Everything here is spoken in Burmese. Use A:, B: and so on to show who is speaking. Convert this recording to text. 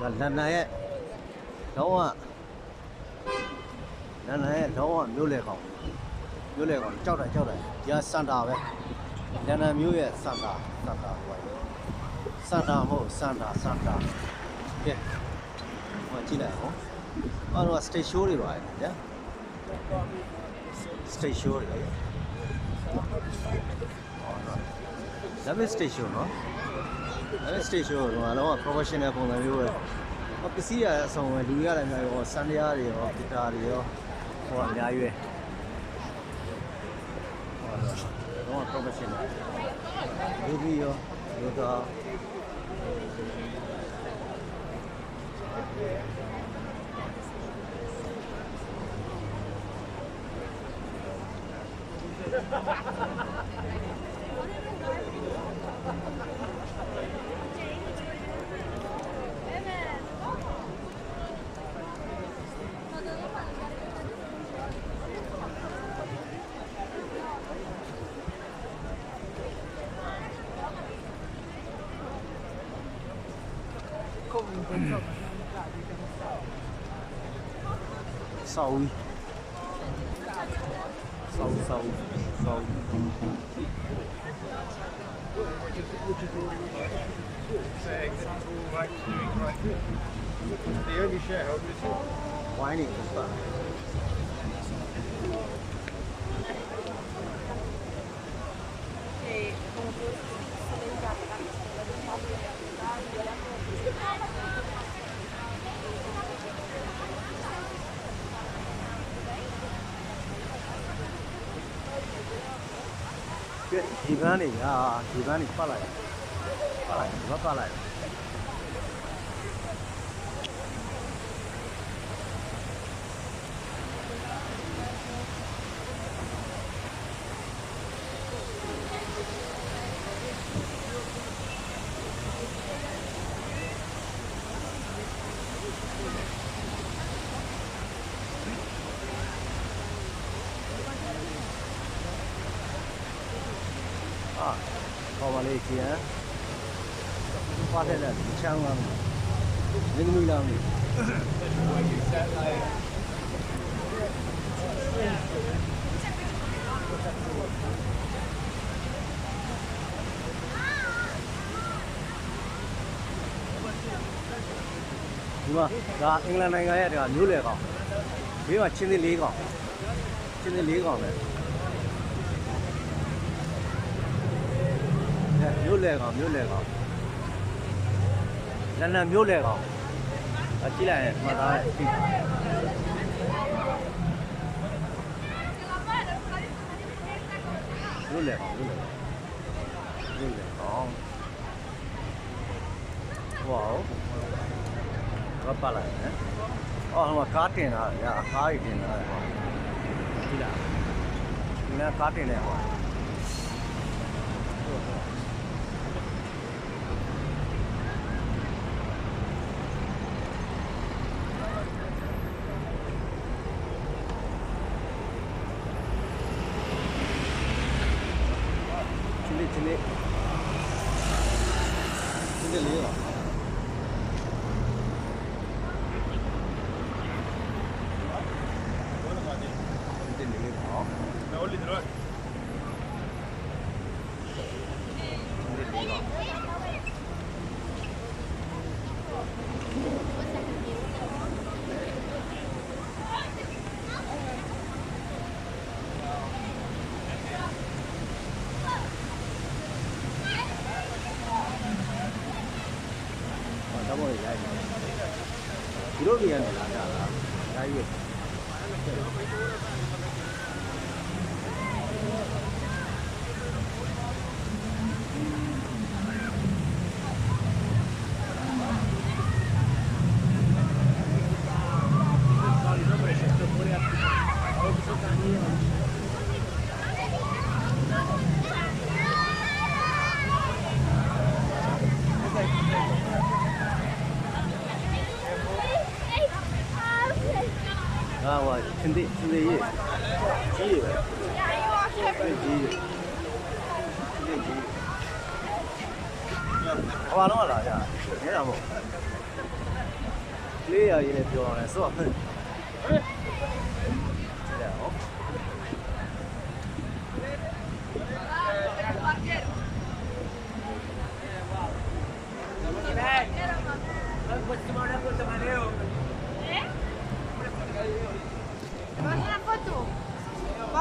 A: ဒါလန်ဒန်ရဲ့လုံးဝလန်ဒန်ရဲ့လုံးဝမြို့လေကောင်မြို့လေကောင်ကြောက်တယ်ကြောက်တယ်ဒီကစန်တာပဲလန်ဒန်မြို့ရဲ့စန်တာစန်တာဟိုပါစန်တာမဟုတ်စန်တာစန်တာကဲဟိုကြည့်လိုက်အောင်အဲ့တော့ stage show တွေပါတယ်ဗျာ stage show တွေဟောနော်ဒါပေမဲ့ stage show နော်အဲ့ stage show တော့တော့ professional ပုံစံမျိုးပဲဟောပစ္စည်းရအဆောင်ပဲလူရလည်းအများကြီးဟောစန်တရားတွေရောဂီတာတွေရောဟောအများကြီးပဲဟောတော့ professional လူကြီးရောလူသားဆောင်းဆော
B: Sawi. Sawi, sawi, sawi. The only shareholder is you.
A: Why any of ဒီဘန်းနေဟာဒီဘန်းနေပတ်လိုက်ပတ်လိုက်ဒီဘက်ပတ်လိုက် ပေါ်ပါလေကျန်ပါတဲ့လက်ချမ်းသွားမင်းမီလာမီဒီမှာဒါအင်္ဂလန်နိုင်ငံရဲ့ဒါမျိုးလယ်ကောင်ဘေးမှာချင်းသစ်လေးကောင်ချင်းသစ်လေးကောင်ပဲ မျိုးလေကောင်မျိုးလေကောင်လန်ဒန်မျိုးလေကောင်အကြည့်လိုက်ရင်မှတ်သားတယ်ကြည့်မျိုးလေကောင်မျိုးလေကောင်မျိုးလေကောင်ဝေါဘာပါလာလဲအော်ဟိုမှာကားတင်တာညာကားကြီးတင်တာဟောကြည့်လားဒီနာကားတင်တယ် ဟောချင်းလေးချင်းလေးချင်းလေးလေးရော တင်နေလေးပေါ့
B: No, only the right.
A: တင်နေလေးပေါ့ဟောတော့ဘောရိုက်နေ ဒီလိုပြန်လာတာလားရိုက်ရွေး ငါဟို ချင်းတိချင်းတိရေးကြီးရပဲကြီးရကြီးကြီးဘာလုံးလာကြရဲတာမဟုတ်လေးရရင်းနဲ့ပြောရတယ်ဆိုတော့
B: Eh?